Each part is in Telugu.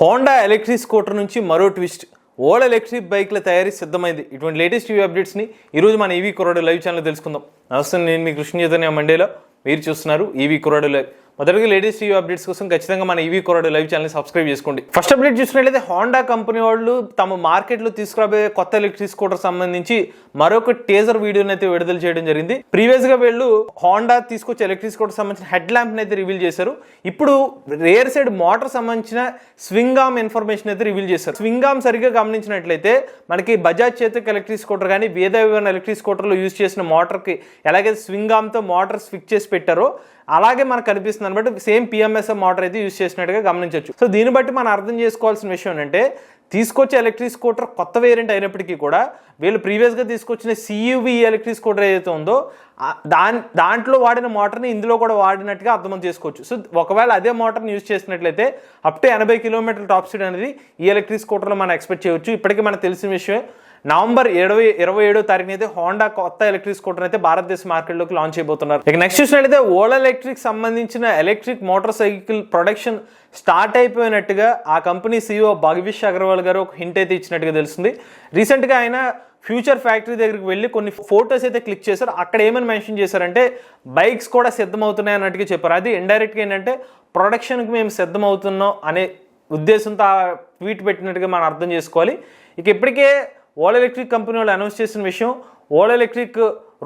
హోండా ఎలక్ట్రిక్ స్కూటర్ నుంచి మరో ట్విస్ట్. ఓల్డ్ ఎలక్ట్రిక్ బైక్ల తయారీ సిద్ధమైంది. ఇటువంటి లేటెస్ట్ టీవీ అప్డేట్స్ని ఈరోజు మన ఈవీ కురాడు లైవ్ ఛానల్ తెలుసుకుందాం. నమస్తే నేను మీ కృష్ణ చైతన్య మండేలో. మీరు చూస్తున్నారు ఈవీ కురాడు లైవ్. మొదటిగా లేటెస్ట్ టీవీ అప్డేట్స్ కోసం ఖచ్చితంగా మన ఈవీ కొరడు లైవ్ ఛానల్ సబ్స్క్రైబ్ చేసుకోండి. ఫస్ట్ అప్డేట్ చూసినట్లయితే హోండా కంపెనీ వాళ్ళు తమ మార్కెట్లో తీసుకురాబోయే కొత్త ఎలక్ట్రిక్ స్కూటర్ సంబంధించి మరొక టేజర్ వీడియోని అయితే విడుదల చేయడం జరిగింది. ప్రీవియస్గా వీళ్ళు హోండా తీసుకొచ్చే ఎలక్ట్రిక్ స్కూటర్ సంబంధించిన హెడ్ ల్యాంప్ అయితే రివీల్ చేశారు. ఇప్పుడు రేర్ సైడ్ మోటార్ సంబంధించిన స్వింగ్ ఆమ్ ఇన్ఫర్మేషన్ అయితే రివీల్ చేశారు. స్వింగ్ ఆమ్ సరిగ్గా గమనించినట్లయితే మనకి బజాజ్ చేతక్ ఎలక్ట్రిక్ స్కూటర్ కానీ వేద వివరణ ఎలక్ట్రిక్ స్కూటర్లో యూజ్ చేసిన మోటార్కి ఎలాగైతే స్వింగ్ ఆమ్తో మోటార్ స్విచ్ చేసి పెట్టారో అలాగే మనకు కనిపిస్తుంది అనమాట సేమ్ పిఎంఎస్ఎం మోటార్ అయితే యూజ్ చేసినట్టుగా గమనించవచ్చు. సో దీన్ని బట్టి మనం అర్థం చేసుకోవాల్సిన విషయం ఏంటంటే తీసుకొచ్చే ఎలక్ట్రిక్ స్కూటర్ కొత్త వేరియంట్ అయినప్పటికీ కూడా వీళ్ళు ప్రీవియస్గా తీసుకొచ్చిన సియువి ఎలక్ట్రిక్ స్కూటర్ ఏదైతే ఉందో దాని దాంట్లో వాడిన మోటార్ని ఇందులో కూడా వాడినట్టుగా అర్థం చేసుకోవచ్చు. సో ఒకవేళ అదే మోటార్ని యూజ్ చేసినట్లయితే అప్ టు ఎనభై కిలోమీటర్ టాప్ స్పీడ్ అనేది ఈ ఎలక్ట్రిక్ స్కూటర్లో మనం ఎక్స్పెక్ట్ చేయవచ్చు. ఇప్పటికీ మనకు తెలిసిన విషయమే. నవంబర్ ఇరవై ఇరవై ఏడో తారీఖున అయితే హోండా కొత్త ఎలక్ట్రిక్ స్కూటర్ అయితే భారతదేశ మార్కెట్లోకి లాంచ్ చేయబోతున్నారు. ఇక నెక్స్ట్ చూసినట్లయితే ఓలా ఎలక్ట్రిక్ సంబంధించిన electric motorcycle production start అయిపోయినట్టుగా ఆ కంపెనీ సీఈఓ భగవిష్ అగర్వాల్ గారు ఒక హింట్ అయితే ఇచ్చినట్టుగా తెలుస్తుంది. రీసెంట్గా ఆయన ఫ్యూచర్ ఫ్యాక్టరీ దగ్గరికి వెళ్ళి కొన్ని ఫొటోస్ అయితే క్లిక్ చేశారు. అక్కడ ఏమని మెన్షన్ చేశారంటే బైక్స్ కూడా సిద్ధమవుతున్నాయి అన్నట్టుగా చెప్పారు. అది ఇండైరెక్ట్గా ఏంటంటే ప్రొడక్షన్కి మేము సిద్ధమవుతున్నాం అనే ఉద్దేశంతో ఆ ట్వీట్ పెట్టినట్టుగా మనం అర్థం చేసుకోవాలి. ఇక ఇప్పటికే ఓలా ఎలక్ట్రిక్ కంపెనీ వాళ్ళు అనౌన్స్ చేసిన విషయం Ola electric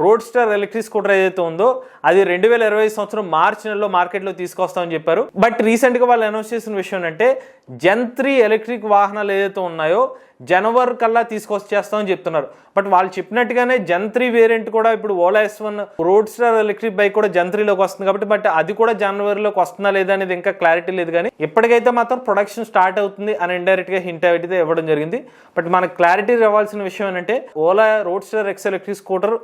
roadster electric scooter ఏదైతే ఉందో అది రెండు వేల ఇరవై సంవత్సరం మార్చి నెలలో మార్కెట్లో తీసుకొస్తామని చెప్పారు. బట్ రీసెంట్గా వాళ్ళు అనౌన్స్ చేసిన విషయం అంటే జంత్రీ ఎలక్ట్రిక్ వాహనాలు ఏదైతే ఉన్నాయో జనవరి కల్లా తీసుకొచ్చేస్తామని చెప్తున్నారు. బట్ వాళ్ళు చెప్పినట్టుగానే జంత్రీ వేరియంట్ కూడా ఇప్పుడు Ola S one roadster electric bike కూడా జంత్రీలోకి వస్తుంది కాబట్టి బట్ అది కూడా జనవరిలోకి వస్తుందా లేదా అనేది ఇంకా క్లారిటీ లేదు. కానీ ఇప్పటికైతే మాత్రం ప్రొడక్షన్ స్టార్ట్ అవుతుంది అని ఇండైరెక్ట్గా హింట్ అయితే ఇవ్వడం జరిగింది. బట్ మనకు క్లారిటీ రావాల్సిన విషయం ఏంటంటే Ola roadster X electric scooter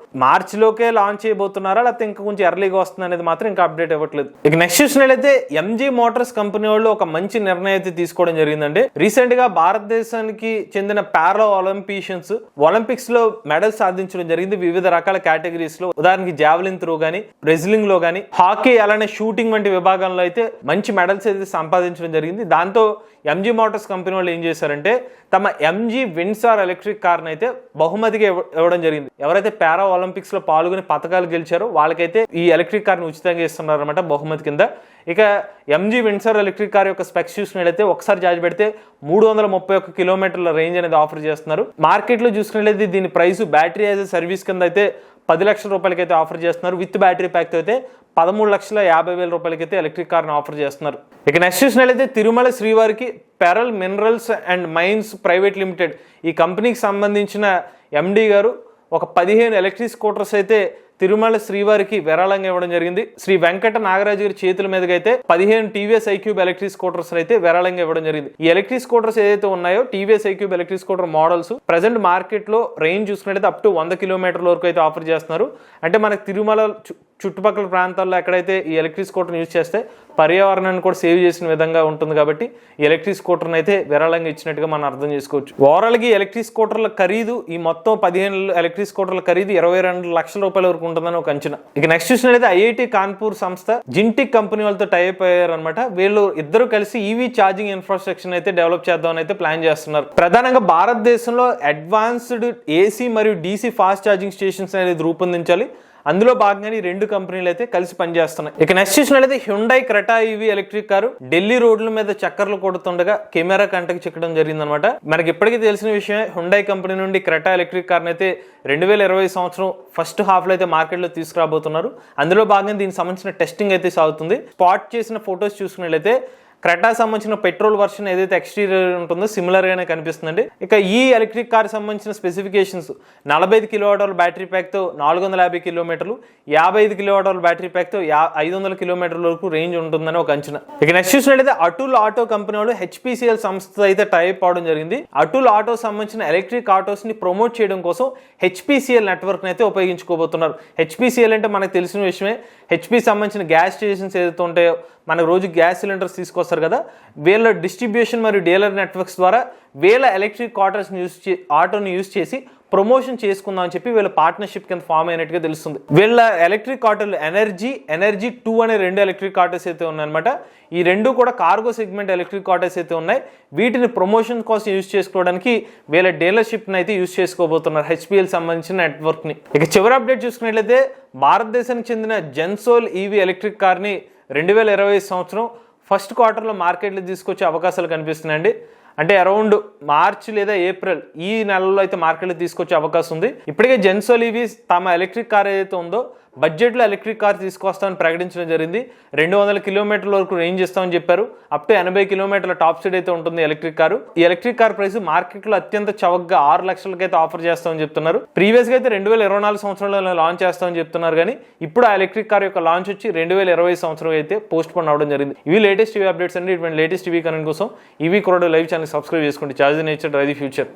మార్చిలోకే launch చేయబోతున్నారా? లేకపోతే ఇంకా కొంచెం ఎర్లీగా వస్తుంది అనేది మాత్రం ఇంకా అప్డేట్ ఇవ్వట్లేదు. ఇక నెక్స్ట్ చూసినట్లయితే ఎంజీ మోటార్స్ కంపెనీ వాళ్ళు ఒక మంచి నిర్ణయం అయితే తీసుకోవడం జరిగిందండి. రీసెంట్గా భారతదేశానికి చెందిన పారా ఒలింపిషియన్స్ ఒలింపిక్స్లో మెడల్స్ సాధించడం జరిగింది. వివిధ రకాల కేటగిరీస్లో. ఉదాహరణకి జావలిన్ త్రో గానీ రెజ్లింగ్లో గానీ హాకీ అలానే షూటింగ్ వంటి విభాగంలో అయితే మంచి మెడల్స్ అయితే సంపాదించడం జరిగింది. దాంతో ఎంజీ మోటార్స్ కంపెనీ వాళ్ళు ఏం చేశారంటే తమ ఎంజీ విన్సార్ ఎలక్ట్రిక్ కార్ని అయితే బహుమతిగా ఇవ్వడం జరిగింది. ఎవరైతే పారా ఒలింపిక్స్లో పాల్గొని పథకాలు గెలిచారో వాళ్ళకైతే ఈ ఎలక్ట్రిక్ కార్ని ఉచితంగా ఇస్తున్నారు అనమాట బహుమతి కింద. ఇక ఎంజీ విన్సర్ ఎలక్ట్రిక్ కార్ యొక్క స్పెక్స్ చూసినట్లయితే ఒకసారి చార్జ్ పెడితే మూడు వందల ముప్పై ఒక్క కిలోమీటర్ల రేంజ్ అనేది ఆఫర్ చేస్తున్నారు. మార్కెట్లో చూసుకున్నట్లయితే దీని ప్రైస్ బ్యాటరీ యాజ్ సర్వీస్ కింద అయితే పది లక్షల రూపాయలకైతే ఆఫర్ చేస్తున్నారు. విత్ బ్యాటరీ ప్యాక్ అయితే పదమూడు లక్షల యాభై వేల రూపాయలకైతే ఎలక్ట్రిక్ కార్ని ఆఫర్ చేస్తున్నారు. ఇక నెక్స్ట్ చూసినట్లయితే తిరుమల శ్రీవారికి pearl minerals and mines private limited ఈ కంపెనీకి సంబంధించిన ఎండీ గారు ఒక పదిహేను ఎలక్ట్రిక్ స్కూటర్స్ అయితే తిరుమల శ్రీవారికి విరాళంగా ఇవ్వడం జరిగింది. శ్రీ వెంకట నాగరాజు గారి చేతుల మీదకైతే అయితే పదిహేను టీవీఎస్ ఐక్యూబ్ ఎలక్ట్రిక్ స్కూటర్స్ అయితే విరాళంగా ఇవ్వడం జరిగింది. ఈ ఎలక్ట్రిక్ స్కూటర్స్ ఏదైతే ఉన్నాయో TVS iQube electric scooter models present మార్కెట్లో రేంజ్ చూసుకున్నట్లయితే అప్ టు వంద కిలోమీటర్ల వరకు అయితే ఆఫర్ చేస్తున్నారు. అంటే మనకి తిరుమల చుట్టుపక్కల ప్రాంతాల్లో ఎక్కడైతే ఈ ఎలక్ట్రిక్ స్కూటర్ యూజ్ చేస్తే పర్యావరణాన్ని కూడా సేవ్ చేసిన విధంగా ఉంటుంది కాబట్టి ఎలక్ట్రిక్ స్కూటర్ని అయితే విరాళంగా ఇచ్చినట్టుగా మనం అర్థం చేసుకోవచ్చు. ఓవరాల్గా ఎలక్ట్రిక్ స్కూటర్ల ఖరీదు ఈ మొత్తం పదిహేను ఎలక్ట్రిక్ స్కూటర్ల ఖరీదు ఇరవై రెండు లక్షల రూపాయల వరకు ఉంటుందని ఒక అంచనా. ఇక నెక్స్ట్ చూసినట్లయితే ఐఐటి కాన్పూర్ సంస్థ జింటిక్ కంపెనీ వాళ్ళతో టైప్ అయ్యారనమాట వీళ్ళు ఇద్దరు కలిసి ఈవీ ఛార్జింగ్ ఇన్ఫ్రాస్ట్రక్చర్ అయితే డెవలప్ చేద్దామని అయితే ప్లాన్ చేస్తున్నారు. ప్రధానంగా భారతదేశంలో అడ్వాన్స్డ్ ఏసీ మరియు డీసీ ఫాస్ట్ ఛార్జింగ్ స్టేషన్స్ అనేది రూపొందించాలి. అందులో భాగంగానే ఈ రెండు కంపెనీలు అయితే కలిసి పనిచేస్తున్నాయి. ఇక నెక్స్ట్ చూసినట్లయితే Hyundai Creta EV electric car Delhi రోడ్ల మీద చక్కర్లు కొడుతుండగా కెమెరా కంటకి చిక్కడం జరిగిందనమాట మనకి ఇప్పటికీ తెలిసిన విషయమే హ్యుండై కంపెనీ నుండి క్రెటా ఎలక్ట్రిక్ కార్ని అయితే రెండు వేల ఇరవై సంవత్సరం ఫస్ట్ హాఫ్లో అయితే మార్కెట్లో తీసుకురాబోతున్నారు. అందులో భాగంగా దీనికి సంబంధించిన టెస్టింగ్ అయితే సాగుతుంది. స్పాట్ చేసిన ఫొటోస్ చూసుకున్నట్లయితే క్రెటా సంబంధించిన పెట్రోల్ వర్షన్ ఏదైతే ఎక్స్టీరియర్ ఉంటుందో సిమిలర్గానే కనిపిస్తుందండి. ఇక ఈ ఎలక్ట్రిక్ కార్ సంబంధించిన స్పెసిఫికేషన్స్ నలభై ఐదు కిలోవాటర్ల బ్యాటరీ ప్యాక్తో నాలుగు వందల యాభై కిలోమీటర్లు యాభై ఐదు కిలోవాటర్ల బ్యాటరీ ప్యాక్తో యా ఐదు వందల కిలోమీటర్ల వరకు రేంజ్ ఉంటుందని ఒక అంచనా. ఇక నెక్స్ట్ చూసినట్లయితే అటుల్ ఆటో కంపెనీ వాళ్ళు హెచ్పిసిఎల్ సంస్థ అయితే టైప్ అవడం జరిగింది. అటుల్ ఆటో సంబంధించిన ఎలక్ట్రిక్ ఆటోస్ని ప్రమోట్ చేయడం కోసం హెచ్పిసిఎల్ నెట్వర్క్ని అయితే ఉపయోగించుకోబోతున్నారు. హెచ్పిసిఎల్ అంటే మనకు తెలిసిన విషయమే. హెచ్పి సంబంధించిన గ్యాస్ స్టేషన్స్ ఏదైతే ఉంటాయో మనకు రోజు గ్యాస్ సిలిండర్స్ తీసుకొస్తారు కదా వీళ్ళ డిస్ట్రిబ్యూషన్ మరియు డీలర్ నెట్వర్క్స్ ద్వారా వీళ్ళ ఎలక్ట్రిక్ కార్టర్స్ని యూస్ చే ఆటోని యూస్ చేసి ప్రమోషన్ చేసుకుందాం అని చెప్పి వీళ్ళ పార్ట్నర్షిప్ కింద ఫామ్ అయినట్టుగా తెలుస్తుంది. వీళ్ళ ఎలక్ట్రిక్ ఆటోలు ఎనర్జీ ఎనర్జీ టూ అనే రెండు ఎలక్ట్రిక్ ఆటోస్ అయితే ఉన్నాయన్నమాట. ఈ రెండు కూడా కార్గో సెగ్మెంట్ ఎలక్ట్రిక్ ఆటోస్ అయితే ఉన్నాయి. వీటిని ప్రమోషన్ కోసం యూజ్ చేసుకోవడానికి వీళ్ళ డీలర్షిప్ని అయితే యూజ్ చేసుకోబోతున్నారు హెచ్పిఎల్ సంబంధించిన నెట్వర్క్ని. ఇక చివరి అప్డేట్ చూసుకున్నట్లయితే భారతదేశానికి చెందిన జెన్సోల్ ఈవీ ఎలక్ట్రిక్ కార్ని రెండు వేల ఇరవై సంవత్సరం ఫస్ట్ క్వార్టర్లో మార్కెట్లు తీసుకొచ్చే అవకాశాలు కనిపిస్తున్నాయండి. అంటే అరౌండ్ మార్చ్ లేదా ఏప్రిల్ ఈ నెలలో అయితే మార్కెట్లు తీసుకొచ్చే అవకాశం ఉంది. ఇప్పటికే జెన్సోల్ తమ ఎలక్ట్రిక్ కార్ ఏదైతే ఉందో బడ్జెట్లో ఎలక్ట్రిక్ కార్ తీసుకొస్తామని ప్రకటించడం జరిగింది. రెండు వందల కిలోమీటర్ల వరకు రేంజ్ ఇస్తామని చెప్పారు. అప్ టు ఎనభై కిలోమీటర్ల టాప్ స్పీడ్ అయితే ఉంటుంది ఎలక్ట్రిక్ కారు. ఈ ఎలక్ట్రిక్ కార్ ప్రైస్ మార్కెట్లో అత్యంత చవకగా ఆరు లక్షలకైతే ఆఫర్ చేస్తామని చెప్తున్నారు. ప్రీవియస్గా అయితే రెండు వేల ఇరవై నాలుగు సంవత్సరంలో లాంచ్ చేస్తామని చెప్తున్నారు కానీ ఇప్పుడు ఆ ఎలక్ట్రిక్ కార్ యొక్క లాంచ్ వచ్చి రెండు వేల ఇరవై సంవత్సరం అయితే పోస్ట్ పోన్ అవడం జరిగింది. ఇవి లేటెస్ట్ టీవీ అప్డేట్స్ అండి. ఇటువంటి లేటెస్ట్ టీవీ కరెంట్ కోసం ఇవి కూడా లైవ్ ఛానల్ సబ్స్క్రైబ్ చేసుకోండి. Charge nature drive the future.